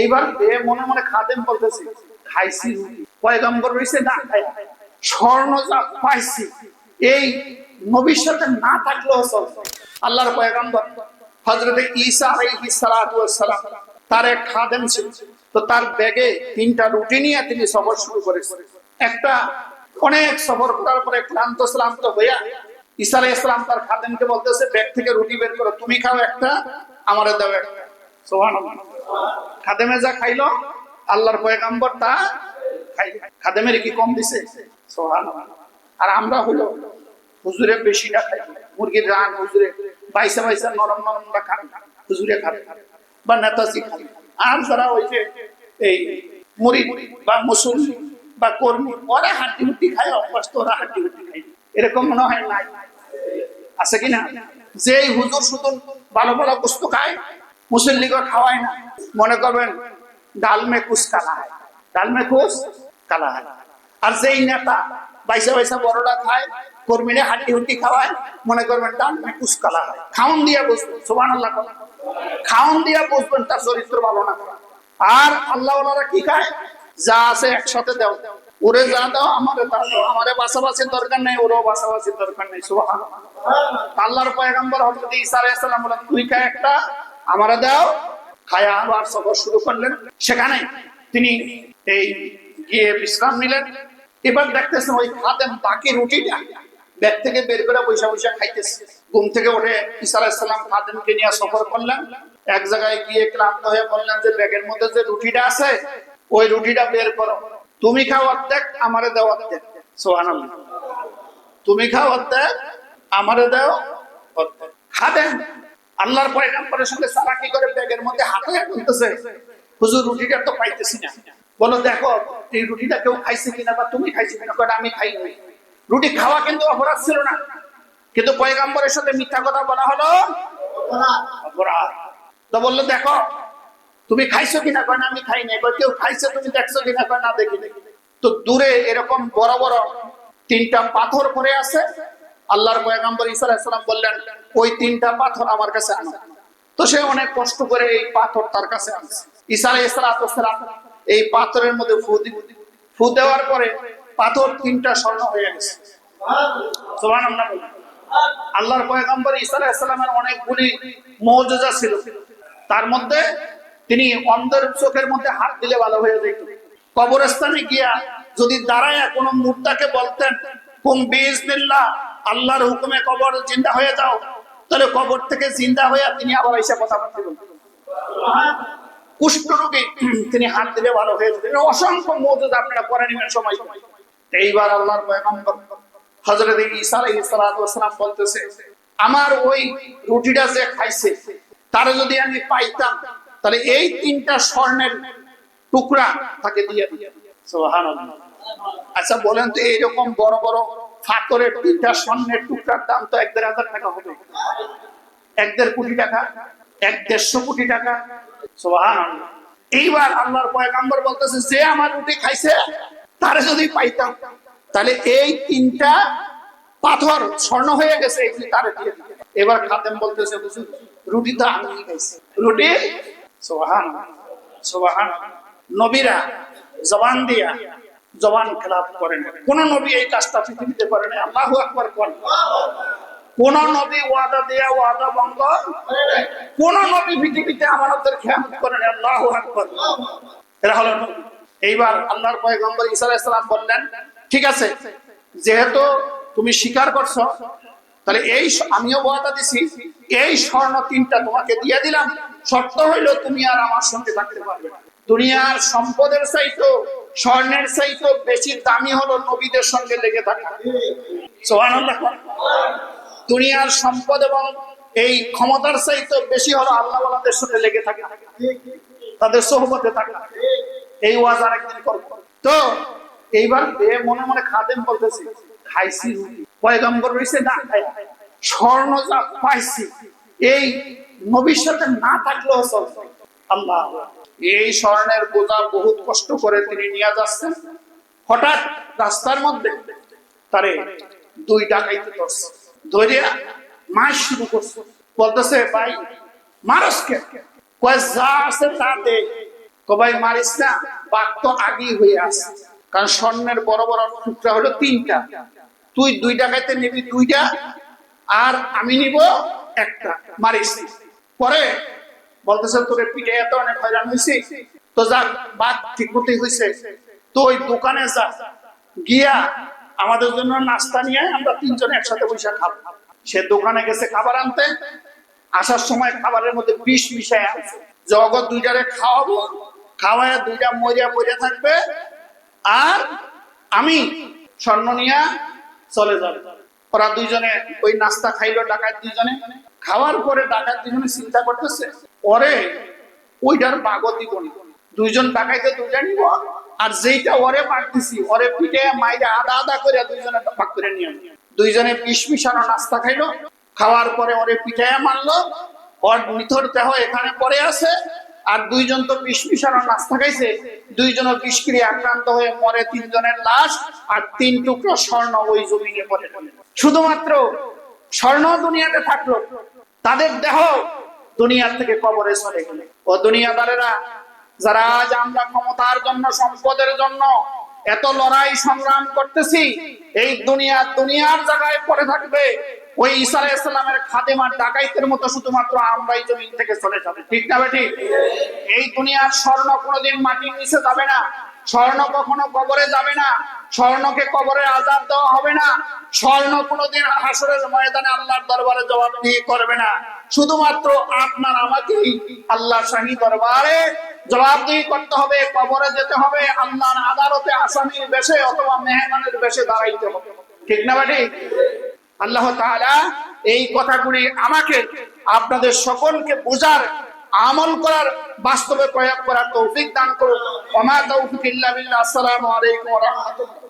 এইবার মনে মনে খাদেম খাইছি পয়গম্বর রয়েছে না খায়া স্বর্ণ যা পাইছি, এই নবীর সাথে না থাকলেও চলবে আল্লাহর পয়গম্বর হজরত ঈসা আলাইহিস সালাতু তার এক খাদেম ছিল। তো তার ব্যাগে তিনটা রুটি নিয়ে তিনি সফর শুরু করেছেন। একটা অনেক সফর করার পরে ক্লান্ত শ্রান্ত হইয়া ঈসা আলাইহিস সালাম তার খাদেমকে বলতেছে, ব্যাগ থেকে রুটি বের করো, তুমি খাও একটা, আমারে দাও একটা। সুবহানাল্লাহ। খাদেমে যা খাইলো, আল্লাহর পয়গাম্বর তা খাদেমের কি কম দিছে? আর আমরা হলো হুজুরে বেশিটা খাই। মুরগির রান হুজুরে বাইসা বাইসা নরম নরমটা খান, হুজুরে খাবে বা নেতাজি খাবে আর যারা ওই যে এই মুড়ি বা মুসল্লি বা কর্মী, ওরা হাড্ডি হুড্ডি খায়, অভ্যস্ত ওরা হাড্ডি হুড্ডি খায়। এরকম মনে হয় নাই। আছে কিনা? যে এই হুজুর শুধু ভালো ভালো বস্তু খায় মুসল্লিকে খাওয়ায় না। মনে করবেন, ডাল মে কুস কালা হয় ডাল কুস কালা হয় আর যেই নেতা বাইসা বাইসা বড়রা খায়, কর্মীরা হাড্ডি হুড্ডি খাওয়ায়, মনে করবেন ডাল কুস কালা হয় খাউন দিয়া বসবেন সোবান আল্লাহ খাউন দিয়া বসবেন, তার চরিত্র ভালো না। আর আল্লাহ ওনারা কি খায়? যা আছে একসাথে দাও। ওরে যা দাও, আমারে তা দাও। দরকার নেই, ওরও বাসাবাসির দরকার নেই সুবহান আল্লাহর পয়গম্বর হযরত ঈসা আলাইহিস সালাম বলেন, তুই খা একটা আমারে দাও। খায়া আবার সফর শুরু করলেন। সেখানে তিনি এই গিয়ে বিশ্রাম নিলেন। এবার দেখতেছেন ওই খাদেম বাকি রুটিটা ব্যাগ থেকে বের করে পয়সা পয়সা খাইতেছে। ঘুম থেকে উঠে ঈসা আলাইহিস খাদেমকে নিয়ে সফর করলেন। এক জায়গায় গিয়ে ক্লান্ত হয়ে বললেন যে, ব্যাগের মধ্যে যে রুটিটা আছে, ওই রুটিটা বের করো। তুমি খাও অর্ধেক, আমারে দাও অর্ধেক। সোহানাল্লাহ তুমি খাও অর্ধেক, আমারে দাও অর্ধেক। খাবেন আল্লাহর পয়গাম্বরের সঙ্গে সারাকি করে ব্যাগের মধ্যে হাতে বলতেছে হুজুর রুটিটা তো পাইতেছি না। বলো, দেখো, এই রুটিটা কেউ খাইছে কিনা বা তুমি খাইছো কিনা, কয়টা আমি খাই নাই। রুটি খাওয়া কিন্তু অপরাধ ছিল না। কিন্তু পয়গাম্বরের সাথে মিথ্যা কথা বলা হলো? অপরাধ। তো বলল, দেখো, তুমি খাইছো কিনা, কয় না, আমি খাই নাই। কেউ খাইছে, তুমি দেখছ কিনা, কয়, না, দেখি নাই। তো দূরে এরকম বড় বড় তিনটা পাথর পরে আছে। আল্লাহর পয়গাম্বর ঈসা আলাইহিস সালাম বললেন ওই তিনটা পাথর আমার কাছে আনো। তো সে অনেক কষ্ট করে এই পাথর তার কাছে আনছে ঈসা আলাইহিস সালাম এই পাথরের মধ্যে ফু দি, ফু দেওয়ার পরে পাথর তিনটা স্বর্ণ হয়ে গেছে। আল্লাহর পয়গাম্বর ঈসা আলাইহিস সালামের অনেকগুলি মুজিজা ছিল। তার মধ্যে তিনি অন্ধের চোখের মধ্যে হাত দিলে ভালো হয়ে যেত। কবরস্থানে গিয়া যদি দাঁড়ায় কোনো মুর্দাকে বলতেন, কুম বিজনিল্লাহ আল্লাহর হুকুমে কবর জিন্দা হয়ে যাও। তাহলে কবর থেকে জিন্দা হয়ে তিনি আবার এসে কথা বলতে বলতেন কুষ্ঠ রোগী তিনি হাত দিলে ভালো হয়ে অসংখ্য মজুদ আপনারা করে নেবেন সময় সময়। এইবার আল্লাহর সালাম বলতেছে, আমার ওই রুটিটা যে খাইছে, তার যদি আমি পাইতাম, তাহলে এই তিনটা স্বর্ণের টুকরা তাকে দিয়ে দিয়ে আচ্ছা বলেন তো এইরকম বড় বড় ফাতরের তিনটা স্বর্ণের টুকরার দাম তো এক দেড় হাজার টাকা হবে। এক দেড় কোটি টাকা, এক দেড়শো কোটি টাকা। সুবহানাল্লাহ। এইবার আল্লাহর পয়গাম্বর বলতেছে, যে আমার রুটি খাইছে, তারে যদি পাইতাম, তাহলে এই তিনটা পাথর স্বর্ণ হয়ে গেছে তারে এবার খাদেম বলতেছে রুটি তো আমি রুটি? সোহান সোহান নবীরা জবান দিয়া জবান খেলাপ করেন। কোন নবী এই কাজটা পৃথিবীতে করে না আল্লাহু আকবার কোন। কোন নবী ওয়াদা দেয়া ওয়াদা কোন নবী পৃথিবীতে খেয়ামত করেন আল্লাহু আকবার। এরা হলো এইবার আল্লাহর পয়গম্বর ঈসা আলাইহিস সালাম বললেন, ঠিক আছে, যেহেতু তুমি স্বীকার করছ, তাহলে এই আমিও ওয়াদা দিছি। এই স্বর্ণ তিনটা তোমাকে দিয়ে দিলাম। শর্ত হইল তুমি আর আমার সঙ্গে থাকতে পারবে না। দুনিয়ার সম্পদের চাইতো স্বর্ণের চাইতো বেশি দামি হলো নবীদের সঙ্গে লেগে থাকা। সুবহানাল্লাহ। দুনিয়ার সম্পদ এবং এই ক্ষমতার চাইতো বেশি হলো আল্লাহওয়ালাদের সঙ্গে লেগে থাকা। তাদের সোহবতে থাকা। এই ওয়াজ আর একদিন করব। তো, এইবার মনে মনে খাদেম বলতেছি, খাইছি পয়গম্বর রয়েছে না। স্বর্ণ যা পাইছি, এই নবীর সাথে না থাকলেও চলবে। এই স্বর্ণের বোঝা বহুত কষ্ট করে তিনি নিয়ে যাচ্ছেন। হঠাৎ রাস্তার মধ্যে তারে দুই ডাকাইতে ধরছে। মাস শুরু করছে। বলতেছে, ভাই যা আছে মারিস না তো আগেই হয়ে আসে কারণ স্বর্ণের বড় বড় টুকরা হলো তিনটা। তুই দুই টাকাতে নিবি দুইটা, আর আমি নিব একটা। মারিস পরে বলতেছে, তোরে পিঠে এত অনেক হয়রান হয়েছে তো যাক বাঘ ঠিক মতোই হয়েছে তো ওই দোকানে যা, গিয়া আমাদের জন্য নাস্তা নিয়ে আমরা তিনজনে একসাথে বসে খাব। সে দোকানে গেছে খাবার আনতে। আসার সময় খাবারের মধ্যে বিষ মিশায় জগৎ দুইটারে খাওয়াবো। খাওয়ায় দুইটা মরিয়া মরিয়া থাকবে। আর আমি স্বর্ণ নিয়ে চলে যাবে। ওরা দুইজনে ওই নাস্তা খাইলো ডাকাত দুইজনে। খাওয়ার পরে ডাকাত দুইজনে চিন্তা করতেছে ওরে ওইটার বাগও দিব দুইজন ডাকাইতে দুইটা নিব। আর যেইটা ওরে পাঠতেছি ওরে পিঠে মাইরে আদা আদা করে দুইজনে ভাগ করে নিয়ে দুইজনে বিষ মিশানো নাস্তা খাইলো, খাওয়ার পরে ওরে পিঠে মারলো। ওর নিথর দেহ এখানে পড়ে আছে, আর দুইজন তো বিষ মিশানো নাস্তা খাইছে। দুইজন বিষক্রিয়া আক্রান্ত হয়ে মরে তিনজনের লাশ, আর তিন টুকরো স্বর্ণ ওই জমিনে পড়ে। শুধুমাত্র স্বর্ণ দুনিয়াতে থাকল, তাদের দেহ দুনিয়ার থেকে কবরে চলে গেলে। ও দুনিয়াদারেরা, যারা আজ আমরা ক্ষমতার জন্য, সম্পদের জন্য এত লড়াই সংগ্রাম করতেছি, এই দুনিয়া দুনিয়ার জায়গায় পড়ে থাকবে। ওই ঈসা আলাইহিস সালামের খাদেমার ডাকাইতের মতো শুধুমাত্র আমরাই জমিন থেকে চলে যাবে। ঠিক না বেটি এই দুনিয়ার স্বর্ণ কোনোদিন মাটির নিচে যাবে না। স্বর্ণ কখনো কবরে যাবে না। স্বর্ণকে কবরে আজাদ দেওয়া হবে না। স্বর্ণ কোনোদিন হাসরের ময়দানে আল্লাহর দরবারে জবাব দিয়ে করবে না। শুধুমাত্র আপনার আমাকেই আল্লাহ শাহী দরবারে জবাবদিহি করতে হবে, কবরে যেতে হবে, আল্লাহর আদালতে আসামির বেশে অথবা মেহমানের বেশে দাঁড়াইতে হবে। ঠিক না বাটি? আল্লাহ তাআলা এই কথাগুলি আমাকে, আপনাদের সকলকে বোঝার, আমল করার বাস্তবে প্রয়োগ করার তৌফিক দান করুন। ওমা তৌফিক ইল্লা আসসালামু আলাইকুম রাহমাতুল্লাহ।